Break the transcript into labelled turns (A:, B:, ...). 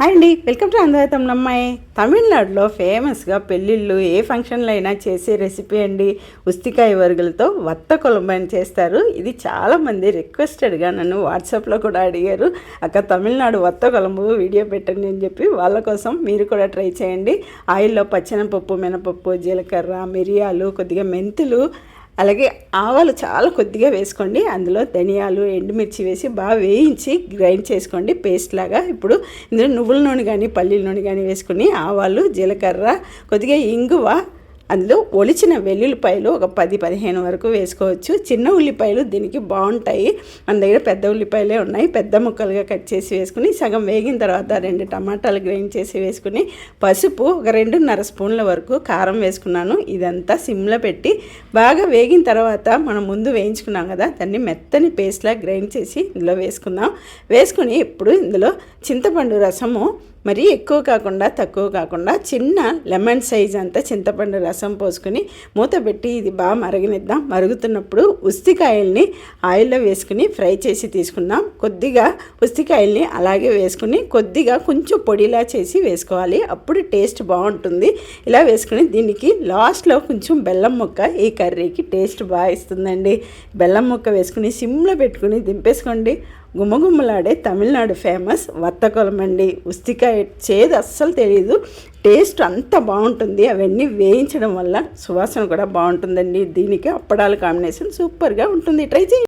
A: Hi అండి welcome to అందరితం అమ్మాయి తమిళనాడులో ఫేమస్గా పెళ్ళిళ్ళు ఏ ఫంక్షన్లో అయినా చేసే రెసిపీ అండి. ఉస్తికాయ వరుగులతో వత్త కొలంబని చేస్తారు. ఇది చాలామంది రిక్వెస్టెడ్గా నన్ను వాట్సాప్లో కూడా అడిగారు. అక్క తమిళనాడు వత్త కొలంబు వీడియో పెట్టండి అని చెప్పి వాళ్ళ కోసం మీరు కూడా ట్రై చేయండి. ఆయిల్లో పచ్చెనపప్పు మినపప్పు జీలకర్ర మిరియాలు కొద్దిగా మెంతులు అలాగే ఆవాలు చాలా కొద్దిగా వేసుకోండి. అందులో ధనియాలు ఎండుమిర్చి వేసి బాగా వేయించి గ్రైండ్ చేసుకోండి. పేస్ట్ లాగా ఇప్పుడు ఇందులో నువ్వుల నూనె కానీ పల్లీల నూనె కానీ వేసుకుని ఆవాలు జీలకర్ర కొద్దిగా ఇంగువ అందులో ఒలిచిన వెల్లుల్లిపాయలు ఒక పది పదిహేను వరకు వేసుకోవచ్చు. చిన్న ఉల్లిపాయలు దీనికి బాగుంటాయి. మన దగ్గర పెద్ద ఉల్లిపాయలే ఉన్నాయి. పెద్ద ముక్కలుగా కట్ చేసి వేసుకుని సగం వేగిన తర్వాత రెండు టమాటాలు గ్రైండ్ చేసి వేసుకుని పసుపు ఒక రెండున్నర స్పూన్ల వరకు కారం వేసుకున్నాను. ఇదంతా సిమ్లో పెట్టి బాగా వేగిన తర్వాత మనం ముందు వేయించుకున్నాం కదా దాన్ని మెత్తని పేస్ట్లా గ్రైండ్ చేసి ఇందులో వేసుకుందాం. వేసుకుని ఇప్పుడు ఇందులో చింతపండు రసము మరీ ఎక్కువ కాకుండా తక్కువ కాకుండా చిన్న లెమన్ సైజ్ అంతా చింతపండు రసం పోసుకుని మూత పెట్టి ఇది బాగా మరగనిద్దాం. మరుగుతున్నప్పుడు ఉస్తికాయల్ని ఆయిల్లో వేసుకుని ఫ్రై చేసి తీసుకుందాం. కొద్దిగా ఉస్తికాయల్ని అలాగే వేసుకుని కొద్దిగా కొంచెం పొడిలా చేసి వేసుకోవాలి. అప్పుడు టేస్ట్ బాగుంటుంది. ఇలా వేసుకుని దీనికి లాస్ట్లో కొంచెం బెల్లం ముక్క ఈ కర్రీకి టేస్ట్ బాగా ఇస్తుందండి. బెల్లం ముక్క వేసుకుని సిమ్లో పెట్టుకుని దింపేసుకోండి. గుమ్మగుమ్మలాడే తమిళనాడు ఫేమస్ వత్తకొలమండి ఉస్తికాయ చేదు అస్సలు తెలియదు టేస్ట్ అంత బాగుంటుంది. అవన్నీ వేయించడం వల్ల సువాసన కూడా బాగుంటుందండి. దీనికి అప్పడాల కాంబినేషన్ సూపర్గా ఉంటుంది. ట్రై చేయండి.